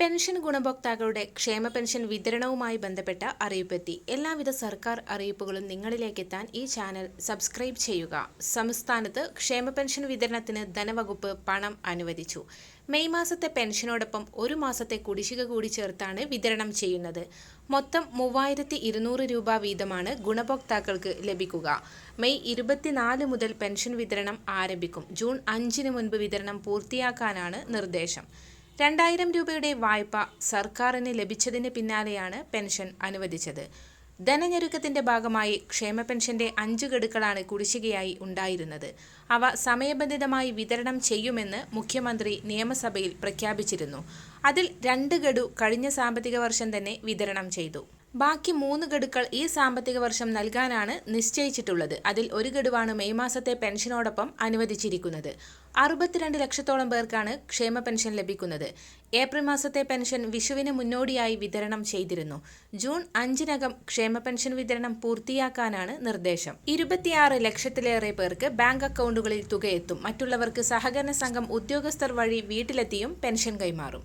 Pension ഗുണഭോക്താക്കളുടെ ക്ഷേമ pension വിതരണവുമായി ബന്ധപ്പെട്ട അറിയിപ്പെത്തി. എല്ലാവിധ സർക്കാർ അറിയിപ്പുകളും നിങ്ങളിലേക്ക് എത്താൻ ഈ ചാനൽ സബ്സ്ക്രൈബ് ചെയ്യുക. സംസ്ഥാനത്ത് ക്ഷേമ പെൻഷൻ വിതരണത്തിന് ധനവകുപ്പ് പണം അനുവദിച്ചു. മെയ് മാസത്തെ പെൻഷനോടൊപ്പം ഒരു മാസത്തെ കുടിശ്ശിക കൂടി ചേർത്താണ് വിതരണം ചെയ്യുന്നത്. മൊത്തം മൂവായിരത്തി ഇരുന്നൂറ് രൂപ വീതമാണ് ഗുണഭോക്താക്കൾക്ക് ലഭിക്കുക. മെയ് ഇരുപത്തിനാല് മുതൽ പെൻഷൻ വിതരണം ആരംഭിക്കും. ജൂൺ അഞ്ചിന് മുൻപ് വിതരണം പൂർത്തിയാക്കാനാണ് നിർദ്ദേശം. രണ്ടായിരം രൂപയുടെ വായ്പ സർക്കാരിന് ലഭിച്ചതിന് പിന്നാലെയാണ് പെൻഷൻ അനുവദിച്ചത്. ധനഞ്ഞെരുക്കത്തിന്റെ ഭാഗമായി ക്ഷേമ പെൻഷന്റെ അഞ്ചു ഗഡുക്കളാണ് കുടിശ്ശികയായി ഉണ്ടായിരുന്നത്. അവ സമയബന്ധിതമായി വിതരണം ചെയ്യുമെന്ന് മുഖ്യമന്ത്രി നിയമസഭയിൽ പ്രഖ്യാപിച്ചിരുന്നു. അതിൽ രണ്ട് ഗഡു കഴിഞ്ഞ സാമ്പത്തിക വർഷം തന്നെ വിതരണം ചെയ്തു. ബാക്കി മൂന്ന് ഗഡുക്കൾ ഈ സാമ്പത്തിക വർഷം നൽകാനാണ് നിശ്ചയിച്ചിട്ടുള്ളത്. അതിൽ ഒരു ഗഡുവാണ് മെയ് മാസത്തെ പെൻഷനോടൊപ്പം അനുവദിച്ചിരിക്കുന്നത്. അറുപത്തിരണ്ട് ലക്ഷത്തോളം പേർക്കാണ് ക്ഷേമ പെൻഷൻ ലഭിക്കുന്നത്. ഏപ്രിൽ മാസത്തെ പെൻഷൻ വിഷുവിന് മുന്നോടിയായി വിതരണം ചെയ്തിരുന്നു. ജൂൺ അഞ്ചിനകം ക്ഷേമ പെൻഷൻ വിതരണം പൂർത്തിയാക്കാനാണ് നിർദ്ദേശം. ഇരുപത്തിയാറ് ലക്ഷത്തിലേറെ പേർക്ക് ബാങ്ക് അക്കൗണ്ടുകളിൽ തുകയെത്തും. മറ്റുള്ളവർക്ക് സഹകരണ സംഘം ഉദ്യോഗസ്ഥർ വഴി വീട്ടിലെത്തിയും പെൻഷൻ കൈമാറും.